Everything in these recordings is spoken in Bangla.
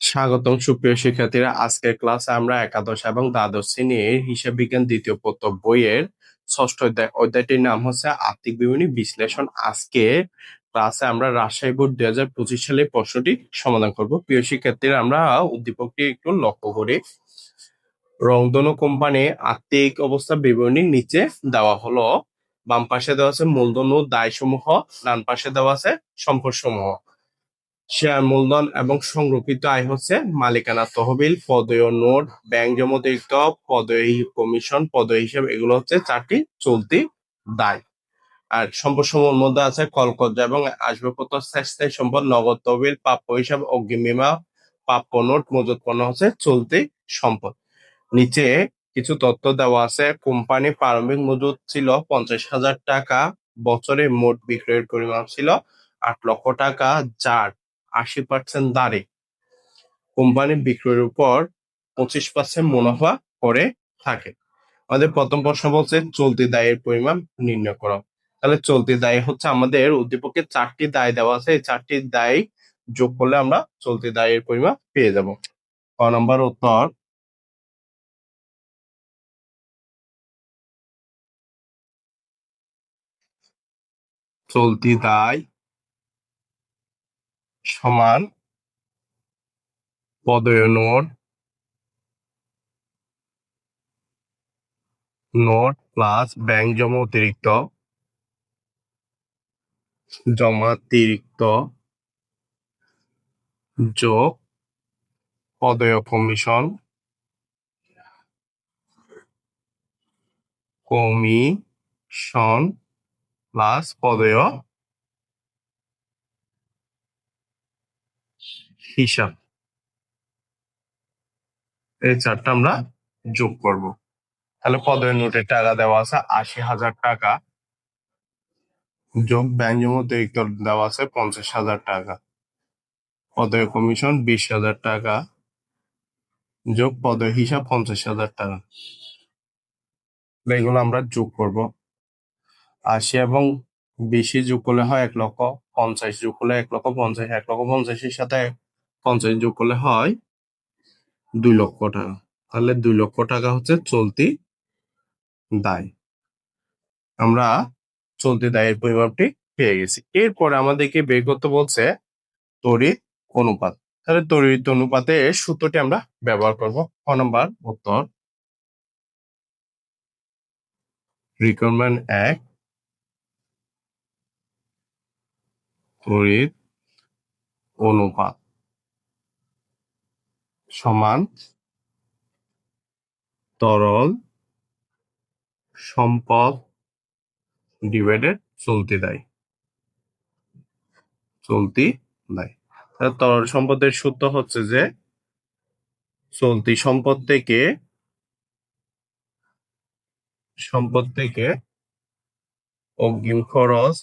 স্বাগতম সুপ্রিয় শিক্ষার্থীরা। আজকের ক্লাসে আমরা একাদশ এবং দ্বাদশ শ্রেণির হিসাব বিজ্ঞান দ্বিতীয় পত্র বইয়ের ষষ্ঠ অধ্যায় অধ্যায়টির নাম হচ্ছে আর্থিক বিবরণী বিশ্লেষণ। আজকে ক্লাসে আমরা রাজশাহী বোর্ড দুই হাজার পঁচিশ সালের প্রশ্নটি সমাধান করব। প্রিয় শিক্ষার্থীরা, আমরা উদ্দীপকটি একটু লক্ষ্য করি। রংধনু কোম্পানি আর্থিক অবস্থা বিবরণী নিচে দেওয়া হলো। বাম পাশে দেওয়া আছে মূলধন ও দায় সমূহ ডান পাশে দেওয়া আছে সম্পদ সমূহ শেয়ার মূলধন এবং সংরক্ষিত আয় হচ্ছে মালিকানা তহবিল, পদয় নোট, ব্যাংক জমা অতিরিক্ত পদয় কমিশন, পদয় হিসাব, এগুলো হচ্ছে চারটি চলতি দায়। আর সম্পদ সমূহের মধ্যে আছে কলকজা এবং আসবাবপত্র স্থায়ী সম্পদ, নগদ তহবিল, প্রাপ্য হিসাব, অগ্রিম বিমা, প্রাপ্য নোট, মজুত পণ্য হচ্ছে চলতি সম্পদ। নিচে কিছু তথ্য দেওয়া আছে, কোম্পানি প্রারম্ভিক মজুত ছিল পঞ্চাশ হাজার টাকা, বছরে মোট বিক্রয়ের পরিমাণ ছিল আট লক্ষ টাকা, যার আশি পার্সেন্ট দাঁড়ে। কোম্পানি বিক্রয়ের উপর পঁচিশ পার্সেন্ট মুনাফা করে থাকে। আমাদের প্রথম প্রশ্ন বলছে, চলতি দায়ের পরিমাণ নির্ণয় করো। তাহলে চলতি দায় হচ্ছে আমাদের উদ্দীপকে চারটি দায় দেওয়া আছে। এই চারটি দায় যোগ করলে আমরা চলতি দায়ের পরিমাণ পেয়ে যাব। ক নম্বর উত্তর। চলতি দায় সমান পদয় নোট নোট প্লাস ব্যাংক জমা অতিরিক্ত জমা অতিরিক্ত যোগ পদয় কমিশন কমিশন প্লাস পদয় হিসাব। এই চারটা আমরা যোগ করব। তাহলে পদয় নোটের টাকা দেওয়া আছে আশি হাজার টাকা। যোগ ব্যাংক জমা অতিরিক্ত দেওয়া আছে পঞ্চাশ হাজার টাকা। পদয় কমিশন বিশ হাজার টাকা। যোগ পদের হিসাব পঞ্চাশ হাজার টাকা। এগুলো আমরা যোগ করব। আশি এবং বেশি যোগ করলে হয় এক লক্ষ পঞ্চাশ। যোগ করলে এক লক্ষ পঞ্চাশ। এক লক্ষ পঞ্চাশের সাথে পঞ্চাশ যোগ করলে হয় দুই লক্ষ টাকা। তাহলে দুই লক্ষ টাকা হচ্ছে চলতি দায়। আমরা চলতি দায়ের পরিমাপটি পেয়ে গেছি। এরপরে আমাদেরকে বের করতে বলছে তড়িৎ অনুপাত। তাহলে তড়িৎ অনুপাতের সূত্রটি আমরা ব্যবহার করব। ক নম্বর উত্তর। রিকোয়ারমেন্ট এক। তড়িৎ অনুপাত। সমান তরল সম্পদ ডিভাইডেড চলতি দায়। চলতি দায়। তরল সম্পদের সূত্র হচ্ছে যে চলতি সম্পদ থেকে সম্পদ থেকে অগ্রিম খরচ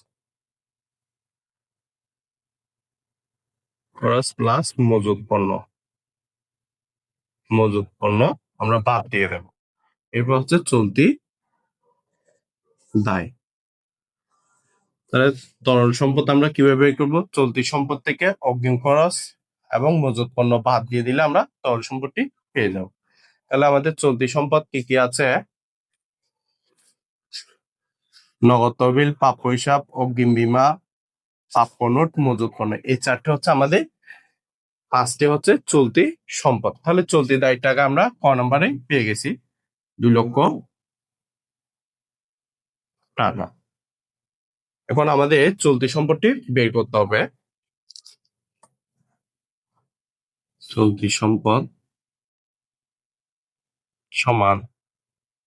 খরচ প্লাস মজুত পণ্য। মজুত পণ্য আমরা বাদ দিয়ে দেব। এরপর হচ্ছে চলতি দায়। তাহলে তরল সম্পদ আমরা কীভাবে করব? চলতি সম্পদ থেকে অগ্রিম খরচ এবং মজুত পণ্য বাদ দিয়ে দিলে আমরা তরল সম্পদটি পেয়ে যাব। তাহলে আমাদের চলতি সম্পদ কি কি আছে? নগদ তহবিল প্রাপ্য হিসাব অগ্রিম বিমা প্রাপ্য নোট মজুত পণ্য এই চারটে হচ্ছে আমাদের পাঁচটি হচ্ছে চলতি সম্পদ। তাহলে চলতি দায় টাকা আমরা ক নম্বরে পেয়ে গেছি? দুই লক্ষ টাকা। এখন আমাদের চলতি সম্পদটি বের করতে হবে। চলতি সম্পদ সমান।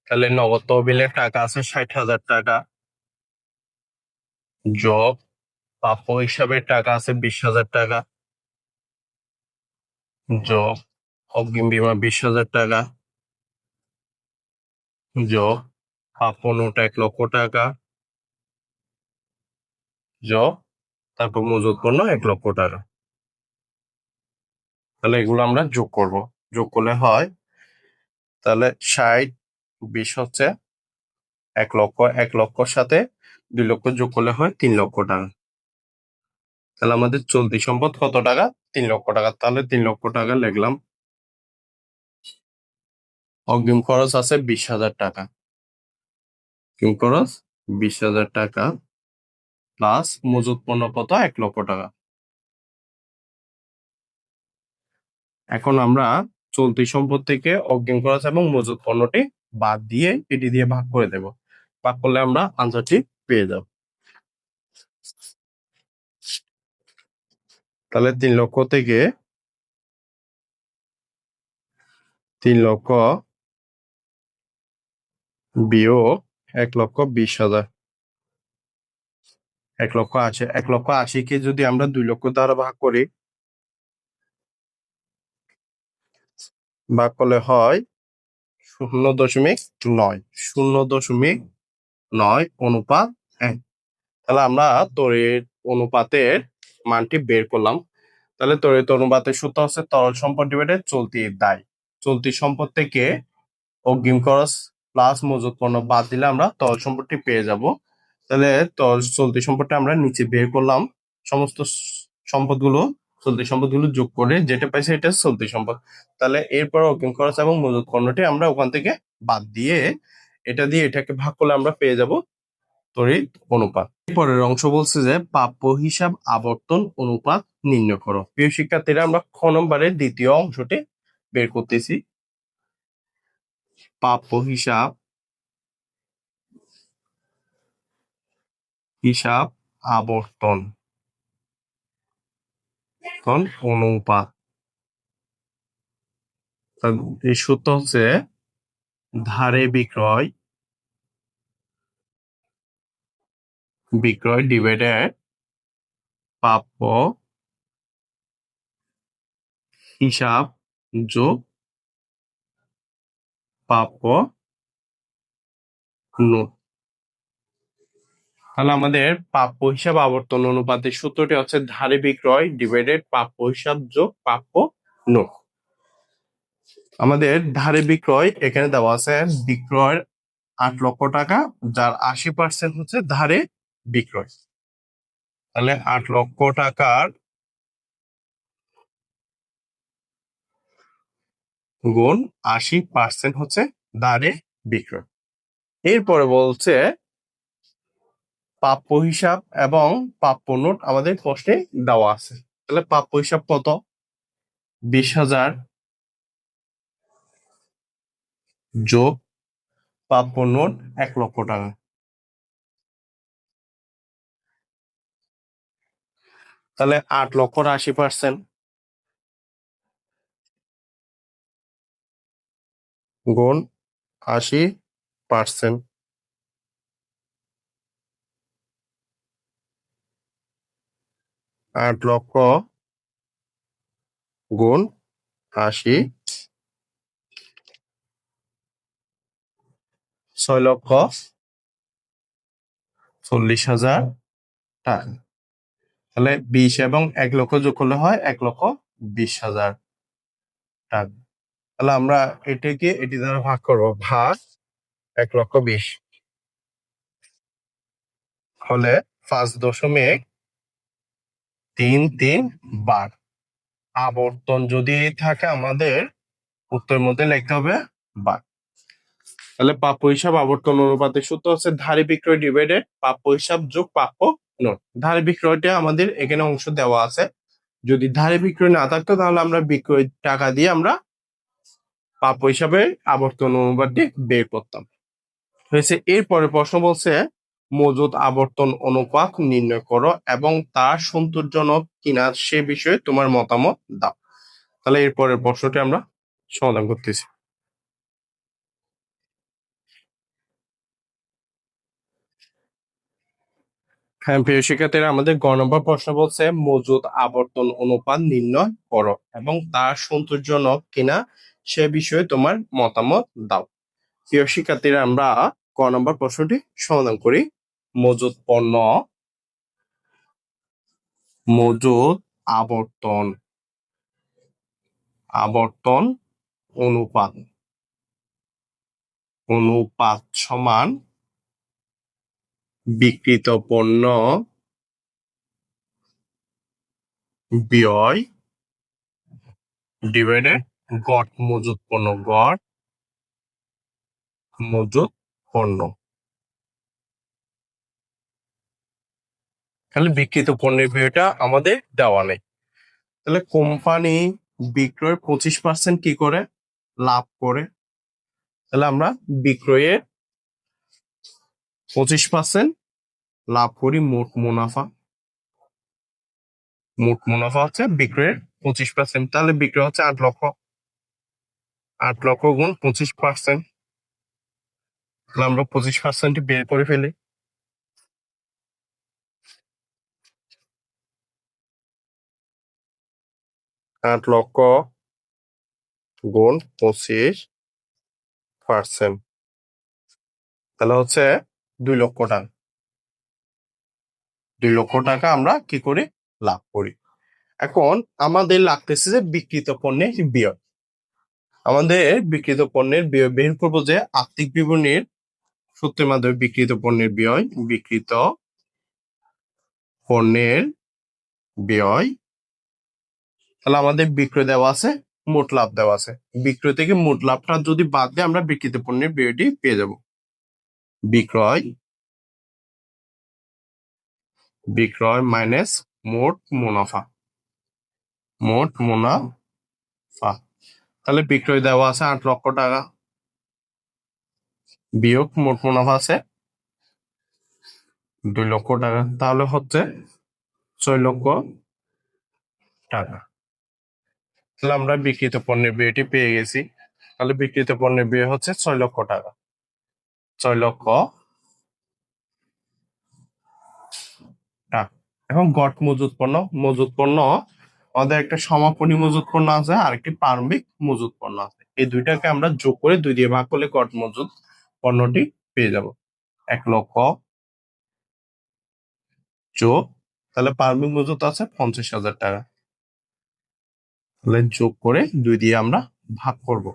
তাহলে নগদ তহবিলের টাকা আছে ষাট হাজার টাকা। জব প্রাপ্য হিসাবে টাকা আছে বিশ হাজার টাকা। যোগ অগ্রিম বিমা বিশ হাজার টাকা। যোগ প্রাপ্য নোট এক লক্ষ টাকা। যোগ তারপর মজুত পণ্য এক লক্ষ টাকা। তাহলে এগুলো আমরা যোগ করব। যোগ করলে হয়, তাহলে ষাট, বিশ হচ্ছে এক লক্ষ, এক লক্ষর সাথে দুই লক্ষ যোগ করলে হয় তিন লক্ষ টাকা। তাহলে আমাদের চলতি সম্পদ কত টাকা? তিন লক্ষ টাকা। তাহলে তিন লক্ষ টাকা লিখলাম। অগ্রিম খরচ আছে বিশ হাজার টাকা। অগ্রিম খরচ বিশ হাজার টাকা প্লাস মজুত পণ্য কত? এক লক্ষ টাকা। এখন আমরা চলতি সম্পদ থেকে অগ্রিম খরচ এবং মজুত পণ্যটি বাদ দিয়ে এটি দিয়ে ভাগ করে দেব। ভাগ করলে আমরা আনসারটি পেয়ে যাব। তাহলে তিন লক্ষ থেকে তিন লক্ষ বিয়োগ এক লক্ষ বিশ হাজার। এক লক্ষ আশি, এক লক্ষ আশিকে যদি আমরা দুই লক্ষ দ্বারা ভাগ করি, ভাগ করলে হয় শূন্য দশমিক নয়, শূন্য দশমিক নয় অনুপাত এক। তাহলে আমরা তড়িৎ অনুপাতের মানটি বের করলাম। তাহলে তড়িৎ অনুপাতের সূত্র হচ্ছে তরল সম্পদ ডিভাইডেড চলতি দায়। চলতি সম্পদ থেকে অগ্রিম খরচ প্লাস মজুত পণ্য বাদ দিলে আমরা তরল সম্পদটি পেয়ে যাব। তাহলে তরল চলতি সম্পদটা আমরা নিচে বের করলাম। সমস্ত সম্পদগুলো, চলতি সম্পদগুলো যোগ করে যেটা পাইছে এটা চলতি সম্পদ। তাহলে এরপর অগ্রিম খরচ এবং মজুত পণ্যটি আমরা ওখান থেকে বাদ দিয়ে, এটা দিয়ে এটাকে ভাগ করলে আমরা পেয়ে যাব। তড়িৎ অনুপাত। পরের অংশ বলছে যে, প্রাপ্য হিসাব আবর্তন অনুপাত নির্ণয় করো। প্রিয় শিক্ষার্থীরা, আমরা খ নম্বরের দ্বিতীয় অংশটি বের করতেছি। প্রাপ্য হিসাব হিসাব আবর্তন অনুপাত। এই সূত্র হচ্ছে ধারে বিক্রয় বিক্রয় ডিভাইডেড প্রাপ্য হিসাব, যোগ, প্রাপ্য নোট। তাহলে আমাদের প্রাপ্য হিসাব আবর্তন অনুপাতের সূত্রটি হচ্ছে ধারে বিক্রয় ডিভাইডেড প্রাপ্য হিসাব, যোগ, প্রাপ্য নোট। আমাদের ধারে বিক্রয় এখানে দেওয়া আছে বিক্রয়ের আট লক্ষ টাকা, যার আশি পার্সেন্ট হচ্ছে ধারে বিক্রয়। তাহলে আট লক্ষ টাকার গুণ আশি পার্সেন্ট হচ্ছে ধারে বিক্রয়। এরপরে বলছে প্রাপ্য হিসাব এবং প্রাপ্য নোট আমাদের প্রশ্নে দেওয়া আছে। তাহলে প্রাপ্য হিসাব কত? বিশ হাজার যোগ প্রাপ্য নোট এক লক্ষ টাকা। তাহলে আট লক্ষ আশি পার্সেন্ট গুণ আশি পার্সেন্ট আট লক্ষ গুণ আশি। ছয় লক্ষ চল্লিশ হাজার টাকা তাহলে বিশ এবং এক লক্ষ যোগ করলে হয় এক লক্ষ বিশ হাজার টাকা। তাহলে আমরা এটাকে, এটি দ্বারা ভাগ করব, ভাগ এক লক্ষ বিশ। হলে পাঁচ দশমিক তিন তিন বার। আবর্তন যদি থাকে আমাদের, উত্তরের মধ্যে লিখতে হবে বার। তাহলে প্রাপ্য হিসাব আবর্তন অনুপাতের সূত্র হচ্ছে ধারী বিক্রয় ডিভাইডেড প্রাপ্য হিসাব যোগ প্রাপ্য নোট ধারে বিক্রয়টা আমাদের এখানে অংশ দেওয়া আছে। যদি ধারে বিক্রয় না থাকতো, তাহলে আমরা বিক্রয় টাকা দিয়ে আমরা প্রাপ্য হিসাবে আবর্তন অনুপাতটি বের করতাম। হয়েছে, এরপরে প্রশ্ন বলছে, মজুদ আবর্তন অনুপাত নির্ণয় করো এবং তা সন্তোষজনক কিনা সে বিষয়ে তোমার মতামত দাও। তাহলে এরপরের প্রশ্নটি আমরা সমাধান করতেছি। হ্যাঁ প্রিয় শিক্ষার্থীরা, আমাদের গ নম্বর প্রশ্ন বলছে মজুদ আবর্তন অনুপাত নির্ণয় করো এবং তা সন্তোষজনক কিনা সে বিষয়ে তোমার মতামত দাও। প্রিয় শিক্ষার্থীরা, আমরা ক নম্বর প্রশ্নটি সমাধান করি। মজুদ পণ্য মজুদ আবর্তন আবর্তন অনুপাত অনুপাত সমান বিকৃত পণ্য, ব্যয় ডিভাইডেড গড়, মজুত পণ্য, গড়, মজুত পণ্য। তাহলে বিক্রিত পণ্যের ব্যয়টা আমাদের দেওয়া নেই। তাহলে কোম্পানি বিক্রয়ের পঁচিশ পার্সেন্ট কি করে? লাভ করে। তাহলে আমরা বিক্রয়ের পঁচিশ পার্সেন্ট লাভ করি মোট মুনাফা। মোট মুনাফা হচ্ছে বিক্রয়ের পঁচিশ পার্সেন্ট। তাহলে বিক্রয় হচ্ছে আট লক্ষ। আট লক্ষ গুণ পঁচিশ পার্সেন্ট। আমরা পঁচিশ পার্সেন্ট বের করে ফেলি। আট লক্ষ গুণ পঁচিশ পার্সেন্ট। তাহলে হচ্ছে দুই লক্ষ টাকা। দুই লক্ষ টাকা আমরা কি করি? লাভ করি। এখন আমাদের লাগতেছে যে বিক্রিত পণ্যের ব্যয়। আমাদের বিক্রিত পণ্যের ব্যয় বের করব যে আর্থিক বিবরণীর সূত্রের মাধ্যমে বিক্রিত পণ্যের ব্যয়, বিক্রিত পণ্যের ব্যয়। তাহলে আমাদের বিক্রয় দেওয়া আছে, মোট লাভ দেওয়া আছে। বিক্রয় থেকে মোট লাভটা যদি বাদ দিয়ে আমরা বিক্রিত পণ্যের ব্যয়টি পেয়ে যাব। বিক্রয় বিক্রয় মাইনাস মোট মুনাফা। মোট মুনাফা। তাহলে বিক্রয় দেওয়া আছে আট লক্ষ টাকা। বিয়োগ মোট মুনাফা আছে দুই লক্ষ টাকা। তাহলে হচ্ছে ছয় লক্ষ টাকা। তাহলে আমরা বিক্রিত পণ্যের বিয়েটি পেয়ে গেছি। তাহলে বিক্রিত পণ্যের বিয়ে হচ্ছে ছয় লক্ষ টাকা। ছয় লক্ষ এখন গট মজুত পণ্য মজুত পণ্য। আমাদের একটা সমাপনী মজুত পণ্য আছে আর একটি প্রারম্ভিক মজুত পণ্য আছে। এই দুইটাকে আমরা যোগ করে দুই দিয়ে ভাগ করলে গট মজুত পণ্যটি পেয়ে যাব। এক লক্ষ যোগ, তাহলে প্রারম্ভিক মজুত আছে পঞ্চাশ হাজার টাকা। তাহলে যোগ করে দুই দিয়ে আমরা ভাগ করব।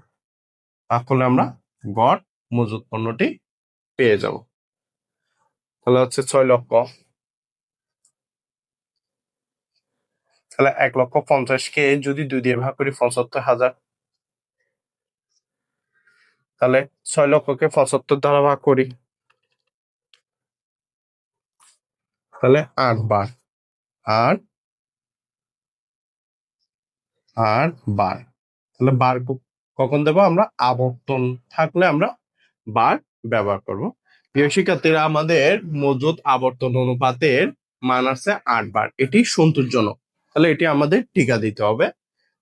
ভাগ করলে আমরা গট মজুত পণ্যটি পেয়ে যাব। তাহলে হচ্ছে ছয় লক্ষ। তাহলে এক লক্ষ পঞ্চাশ কে যদি দুই দিয়ে ভাগ করি পঁচাত্তর হাজার। তাহলে ছয় লক্ষকে পঁচাত্তর দ্বারা ভাগ করি। তাহলে আট বার। আট। আর বার। তাহলে বার কখন দেবো আমরা? আবর্তন থাকলে আমরা বার ব্যবহার করব। প্রিয় শিক্ষার্থীরা, আমাদের মজুদ আবর্তন অনুপাতের মান আছে আট বার। এটি সন্তোষজনক। তাহলে এটি আমাদের টিকা দিতে হবে।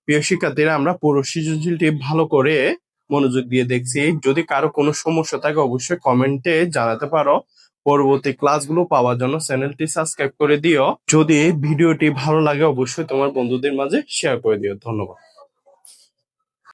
প্রিয় শিক্ষার্থীরা, আমরা পুরো সৃজনশীলটি ভালো করে মনোযোগ দিয়ে দেখছি। যদি কারও কোনো সমস্যা থাকে, অবশ্যই কমেন্টে জানাতে পারো। পরবর্তী ক্লাসগুলো পাওয়ার জন্য চ্যানেলটি সাবস্ক্রাইব করে দিও। যদি ভিডিওটি ভালো লাগে, অবশ্যই তোমার বন্ধুদের মাঝে শেয়ার করে দিও। ধন্যবাদ।